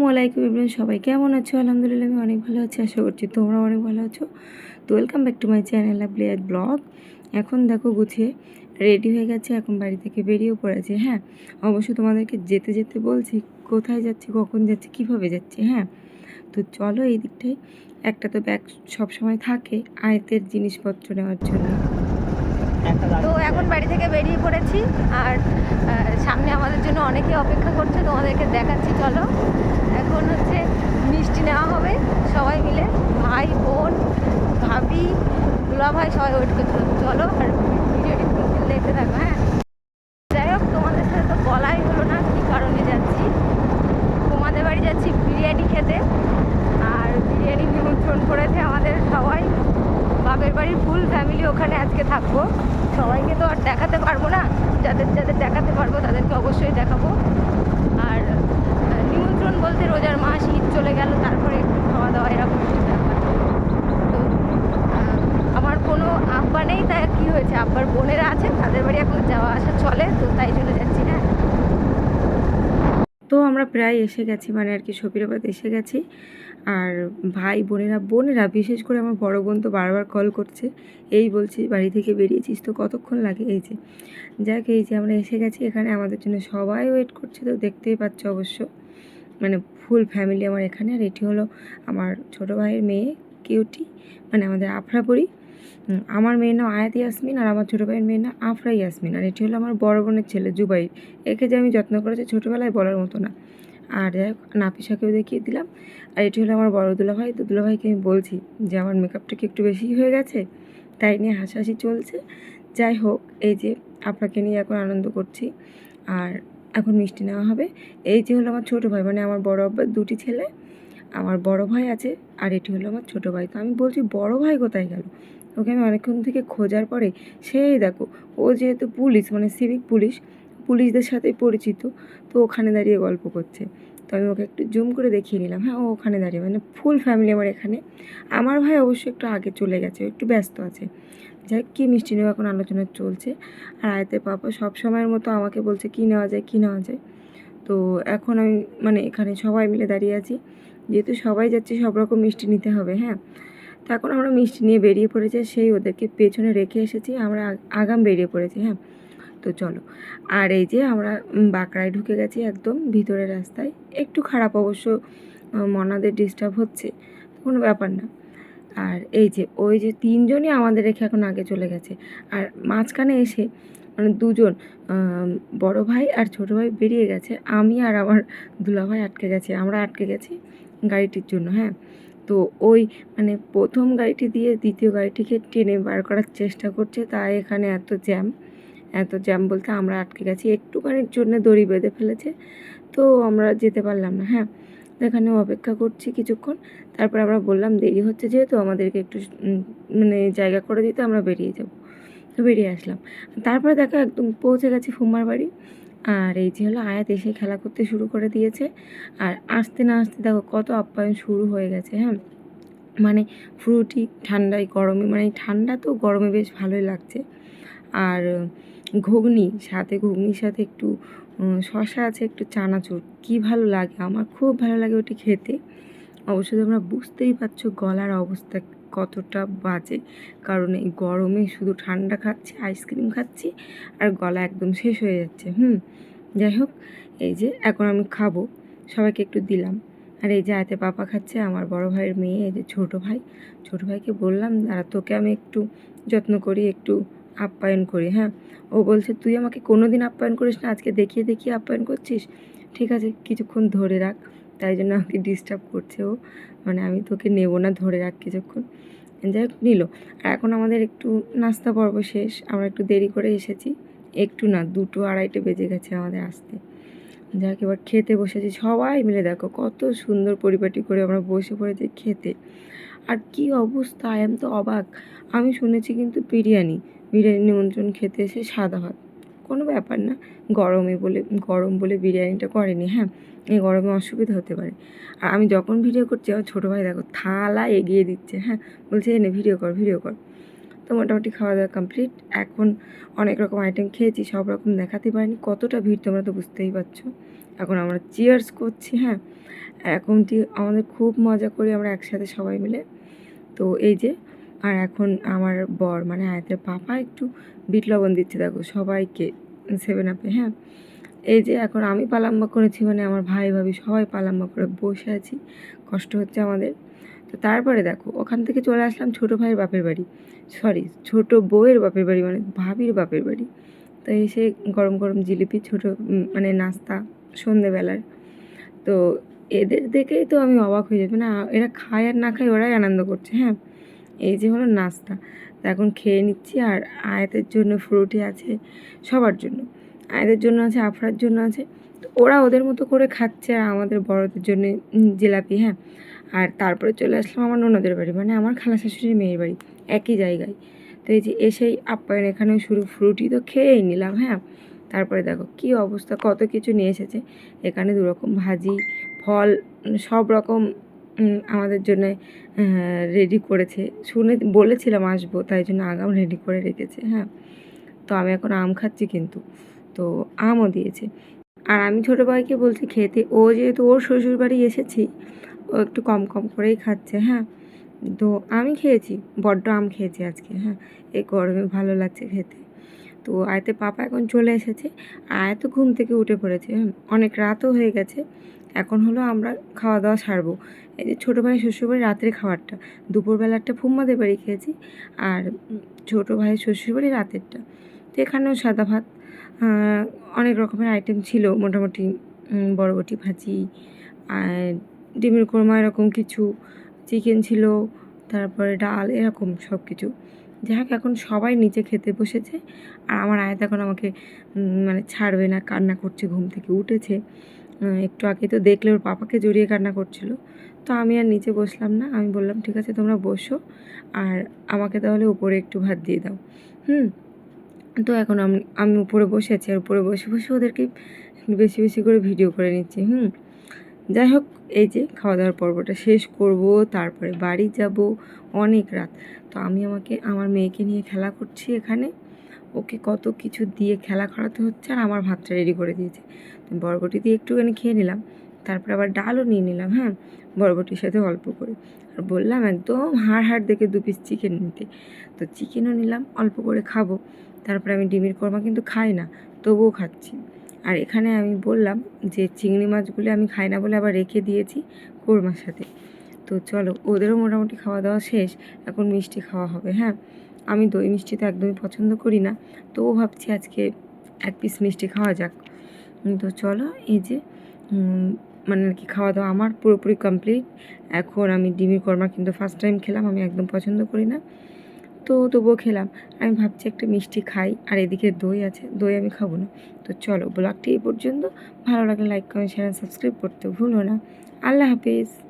আসসালামু আলাইকুম ইবরান সবাই কেমন আছো? আলহামদুলিল্লাহ আমি অনেক ভালো আছি, আশা করছি তোমরা অনেক ভালো আছো। তো welcome back to my channel আবলিয়াদ blog এখন দেখো গুছিয়ে রেডি হয়ে গেছে, এখন বাড়ি থেকে বেরিয়েও পড়েছে হ্যাঁ? অবশ্যই তোমাদেরকে যেতে যেতে বলছি, কোথায় যাচ্ছি, কখন যাচ্ছি, কীভাবে যাচ্ছি হ্যাঁ? তো চলো এই দিকটাই একটা তো ব্যাগ সবসময় থাকে, আয়তের জিনিসপত্র নেওয়ার জন্য। তো এখন বাড়ি থেকে বেরিয়ে পড়েছি আর সামনে আমাদের জন্য অনেকে অপেক্ষা করছে, তোমাদেরকে দেখাচ্ছি, চলো। এখন হচ্ছে মিষ্টি নেওয়া হবে, সবাই মিলে, ভাই, বোন, ভাবি দুলা ভাই সবাই ওয়েট করছিল চলো আর ভিডিওটি দেখতে থাকো হ্যাঁ যাই হোক তোমাদের সাথে তো বলাই হলো না কী কারণে যাচ্ছি তোমাদের বাড়ি যাচ্ছি বিরিয়ানি খেতে আর বিরিয়ানি নিমন্ত্রণ করেছে আমাদের সবাই বাপের বাড়ির ফুল ফ্যামিলি ওখানে আজকে থাকব। সবাইকে তো আর দেখাতে পারব না। যাদের যাদের দেখাতে পারব, তাদেরকে অবশ্যই দেখাবো। আর নিমন্ত্রণ বলতে রোজার মাস, ঈদ চলে গেল, তারপরে একটু খাওয়া দাওয়া এরকম একটু ব্যাপার। তো আমার কোনো আব্বা নেই, তাই কী হয়েছে? আব্বার বোনেরা আছে তাদের বাড়ি এখন যাওয়া আসা চলে, তো তাই জন্য যাচ্ছি হ্যাঁ। তো আমরা প্রায় এসে গেছি মানে আর কি শফিরাবাদ এসে গেছি। আর ভাই বোনেরা বোনেরা বিশেষ করে আমার বড় বোন তো বারবার কল করছে। এই বলছি বাড়ি থেকে বেরিয়েছিস তো কতক্ষণ লাগে? এই যে যাক এই যে আমরা এসে গেছি এখানে আমাদের জন্য সবাই ওয়েট করছে তো দেখতেই পাচ্ছ অবশ্য। মানে ফুল ফ্যামিলি আমার এখানে আর এটি হলো আমার ছোটো ভাইয়ের মেয়ে কিউটি মানে আমাদের আফরাপুরি উম, আমার মেয়ের নাম আয়াত ইয়াসমিন আর আমার ছোটো ভাইয়ের মেয়ের নাম আফরা ইয়াসমিন। আর এটি হলো আমার বড় বোনের ছেলে জুবাইর। একে যে আমি যত্ন করেছি ছোটোবেলায় বলার মতো না। আর যাই হোক, নাপিসাকেও দেখিয়ে দিলাম। আর এটি হলো আমার বড় দুলাভাই। তো দুলাভাইকে আমি বলছি যে, আমার মেকআপটা কি একটু বেশি হয়ে গেছে? তাই নিয়ে হাসাহাসি চলছে। যাই হোক, এই যে আপনাকে নিয়ে এখন আনন্দ করছি। আর এখন মিষ্টি নেওয়া হবে। এই যে হলো আমার ছোটো ভাই মানে আমার বড় আব্বার দুটি ছেলে। আমার বড় ভাই আছে আর এটি হলো আমার ছোটো ভাই। তো আমি বলছি, বড় ভাই কোথায় গেল? ওকে আমি অনেকক্ষণ থেকে খোঁজার পরে, সেই দেখো, ও যেহেতু পুলিশ মানে সিভিক পুলিশ পুলিশদের সাথেই পরিচিত, তো ওখানে দাঁড়িয়ে গল্প করছে। তো আমি ওকে একটু জুম করে দেখিয়ে নিলাম। হ্যাঁ ও ওখানে দাঁড়িয়ে মানে ফুল ফ্যামিলি আমার এখানে। আমার ভাই অবশ্য একটু আগে চলে গেছে একটু ব্যস্ত আছে। যাই কী মিষ্টি নেওয়া এখন আলোচনা চলছে। আর আয়তের পাপা সব সময়ের মতো আমাকে বলছে, কী নেওয়া যায়, কী নেওয়া যায়? তো এখন আমি মানে এখানে সবাই মিলে দাঁড়িয়ে আছি। যেহেতু সবাই যাচ্ছে, সব রকম মিষ্টি নিতে হবে হ্যাঁ। তো এখন আমরা মিষ্টি নিয়ে বেরিয়ে পড়েছি সেই ওদেরকে পেছনে রেখে এসেছি। আমরা আগাম বেরিয়ে পড়েছি হ্যাঁ। তো চলো। আর এই যে আমরা বাঁকড়ায় ঢুকে গেছি একদম ভিতরের রাস্তায়। একটু খারাপ অবশ্য মনাদের ডিস্টার্ব হচ্ছে, কোনো ব্যাপার না। আর এই যে, ওই যে তিনজনই আমাদের রেখে এখন আগে চলে গেছে। আর মাঝখানে এসে মানে দুজন বড় ভাই আর ছোট ভাই বেরিয়ে গেছে। আমি আর আমার দুলা ভাই আটকে গেছে। আমরা আটকে গেছি গাড়িটির জন্য হ্যাঁ? তো ওই মানে প্রথম গাড়িটি দিয়ে দ্বিতীয় গাড়িটিকে টেনে বার করার চেষ্টা করছে। তাই এখানে এত জ্যাম এত জ্যাম বলতে আমরা আটকে গেছি। একটুখানির জন্য দড়ি বেঁধে ফেলেছে, তো আমরা যেতে পারলাম না হ্যাঁ। এখানে অপেক্ষা করছি কিছুক্ষণ, তারপর আমরা বললাম দেরি হচ্ছে যেহেতু আমাদেরকে একটু মানে জায়গা করে দিতে, আমরা বেরিয়ে যাব। তো বেরিয়ে আসলাম। তারপরে দেখো একদম পৌঁছে গেছি ফুম্মার বাড়ি। আর এই যে হলো আয়াত এসে খেলা করতে শুরু করে দিয়েছে। আর আসতে না আসতে দেখো কত আপ্যায়ন শুরু হয়ে গেছে হ্যাঁ। মানে ফ্রুটি ঠান্ডায়, গরমে মানে ঠান্ডা তো গরমে বেশ ভালোই লাগছে। আর ঘুগনি, সাথে ঘুগনির সাথে একটু শশা আছে, একটু চানাচুর। কি ভালো লাগে, আমার খুব ভালো লাগে ওটি খেতে। অবশ্যই তোমরা বুঝতেই পারছ গলার অবস্থা কতটা বাজে, কারণ এই গরমে শুধু ঠান্ডা খাচ্ছি, আইসক্রিম খাচ্ছি, আর গলা একদম শেষ হয়ে যাচ্ছে, হুম? যাই হোক, এই যে এখন আমি খাব, সবাইকে একটু দিলাম। আর এই যে আয়তে পাপা খাচ্ছে, আমার বড় ভাইয়ের মেয়ে, এই যে ছোটো ভাই, ছোটো ভাইকে বললাম, দাঁড়া, তোকে আমি একটু যত্ন করি, একটু আপ্যায়ন করি হ্যাঁ? ও বলছে, তুই আমাকে কোনো দিন আপ্যায়ন করিস না, আজকে দেখিয়ে দেখিয়ে আপ্যায়ন করছিস? ঠিক আছে, কিছুক্ষণ ধরে রাখ। তাই জন্য আমাকে ডিস্টার্ব করছে ও। মানে আমি তোকে নেব না, ধরে রাখ কিছুক্ষণ। যাই হোক, নিল। আর এখন আমাদের একটু নাস্তা পর্ব শেষ। আমরা একটু দেরি করে এসেছি। একটু না, দুটো আড়াইটে বেজে গেছে আমাদের আসতে। যাক এবার খেতে বসেছি। সবাই মিলে দেখো, কত সুন্দর পরিপাটি করে আমরা বসে পড়েছি খেতে। আর কি অবস্থা? আই এম তো অবাক। আমি শুনেছি কিন্তু বিরিয়ানি। বিরিয়ানি নিমন্ত্রণ খেতে এসে সাদা ভাত। কোনো ব্যাপার না। গরমে বলে, গরম বলে বিরিয়ানিটা করেনি হ্যাঁ? এই গরমে অসুবিধা হতে পারে। আর আমি যখন ভিডিও করছি, আমার ছোটো ভাই দেখো থালা এগিয়ে দিচ্ছে হ্যাঁ? বলছে, এনে ভিডিও কর ভিডিও কর। তো মোটামুটি খাওয়া দাওয়া কমপ্লিট এখন অনেক রকম আইটেম খেয়েছি, সব রকম দেখাতে পারিনি। কতটা ভিড় তোমরা তো বুঝতেই পারছ। এখন আমরা চিয়ার্স করছি হ্যাঁ। এরকমটি আমাদের খুব মজা করি আমরা একসাথে সবাই মিলে। তো এই যে, আর এখন আমার বর মানে আয়তের পাপা একটু বিট লবণ দিচ্ছে, দেখো, সবাইকে সেভেন আপে হ্যাঁ। এই যে এখন আমি পালাম্বা করেছি মানে আমার ভাই ভাবি সবাই পালাম্বা করে বসে আছি। কষ্ট হচ্ছে আমাদের। তো তারপরে দেখো, ওখান থেকে চলে আসলাম ছোটো ভাইয়ের বাপের বাড়ি। সরি ছোটো বউয়ের বাপের বাড়ি মানে ভাবির বাপের বাড়ি। তো এসে গরম গরম জিলিপি, ছোটো মানে নাস্তা, সন্ধেবেলার। তো এদের দেখেই তো আমি অবাক হয়ে যাব না এরা খায় আর না খায় ওরাই আনন্দ করছে হ্যাঁ? এই যে হলো নাস্তা। তো এখন খেয়ে নিচ্ছি আর আয়াতের জন্য ফ্রুটি আছে সবার জন্য। আয়াতের জন্য আছে, আফরার জন্য আছে। তো ওরা ওদের মতো করে খাচ্ছে আর আমাদের বড়দের জন্য জিলাপি হ্যাঁ? আর তারপরে চলে আসলাম আমার ননদের বাড়ি মানে আমার খালা শাশুড়ির মেয়ের বাড়ি, একই জায়গায়। তো এই যে এসেই আপ্যায়ন এখানে শুরু ফ্রুটি তো খেয়েই নিলাম হ্যাঁ? তারপরে দেখো কি অবস্থা, কত কিছু নিয়ে এসেছে। এখানে দু রকম ভাজি, ফল সব রকম আমাদের জন্য রেডি করেছে। শুনে বলেছিলাম আসব, তাই জন্য আগাম রেডি করে রেখেছে হ্যাঁ? তো আমি এখন আম খাচ্ছি কিন্তু, তো আমও দিয়েছে। আর আমি ছোটো ভাইকে বলছি খেতে, ও যেহেতু ওর শ্বশুর বাড়ি এসেছি ও একটু কম কম করেই খাচ্ছে হ্যাঁ। তো আমি খেয়েছি বড্ড আম খেয়েছি আজকে হ্যাঁ। এই গরমে ভালো লাগছে খেতে। তো আয়তে পাপা এখন চলে এসেছে আয় তো ঘুম থেকে উঠে পড়েছে হুম, অনেক রাতও হয়ে গেছে এখন হলো আমরা খাওয়া দাওয়া সারবো। এই যে ছোটো ভাই শ্বশুরবাড়ি রাতের খাবারটা দুপুরবেলারটা ফুম্মাদের বাড়ি খেয়েছি আর ছোটো ভাই শ্বশুরবাড়ি রাতেরটা। তো এখানেও সাদা ভাত অনেক রকমের আইটেম ছিল মোটামুটি উম, বরবটি ভাজি আর ডিমের কোরমা এরকম কিছু চিকেন ছিল, তারপরে ডাল, এরকম সব কিছু যাই এখন সবাই নিচে খেতে বসেছে আর আমার আয়াত এখন আমাকে মানে ছাড়বে না, কান্না করছে, ঘুম থেকে উঠেছে। একটু আগে তো দেখলে ওর পাপাকে জড়িয়ে কান্না করছিল। তো আমি আর নিচে বসলাম না, আমি বললাম, ঠিক আছে, তোমরা বসো আর আমাকে তাহলে উপরে একটু ভাত দিয়ে দাও। হুম, তো এখন আমি আমি উপরে বসে আছি আর উপরে বসে বসে ওদেরকে বেশি বেশি করে ভিডিও করে নিচ্ছি। হুম যাই হোক এই যে খাওয়া দাওয়ার পর্বটা শেষ করব, তারপরে বাড়ি যাব অনেক রাত। তো আমি আমাকে, আমার মেয়েকে নিয়ে খেলা করছি এখানে। ওকে কত কিছু দিয়ে খেলা করাতে হচ্ছে আর আমার ভাতটা রেডি করে দিয়েছে। বরবটি দিয়ে একটুখানি খেয়ে নিলাম, তারপরে আবার ডালও নিয়ে নিলাম হ্যাঁ? বরবটির সাথে অল্প করে। আর বললাম, একদম হাড় হাড় দেখে দু পিস চিকেন নিতে। তো চিকেনও নিলাম, অল্প করে খাব। তারপরে আমি ডিমের কোরমা কিন্তু খাই না, তবুও খাচ্ছি। আর এখানে আমি বললাম যে চিংড়ি মাছগুলো আমি খাই না বলে আবার রেখে দিয়েছি কোরমার সাথে। তো চলো, ওদেরও মোটামুটি খাওয়া দাওয়া শেষ, এখন মিষ্টি খাওয়া হবে হ্যাঁ? আমি দই মিষ্টি তো একদমই পছন্দ করি না তবুও ভাবছি আজকে এক পিস মিষ্টি খাওয়া যাক। তো চলো, এই যে মানে আর কি খাওয়া দাওয়া আমার পুরোপুরি কমপ্লিট এখন আমি ডিমের কর্মা কিন্তু ফার্স্ট টাইম খেলাম, আমি একদম পছন্দ করি না। তো তবুও খেলাম। আমি ভাবছি একটা মিষ্টি খাই, আর এদিকে দই আছে, দই আমি খাব না। তো চলো, ব্লগটি এই পর্যন্ত। ভালো লাগলে লাইক কমেন্ট শেয়ার সাবস্ক্রাইব করতে ভুলো না। আল্লাহ হাফিজ।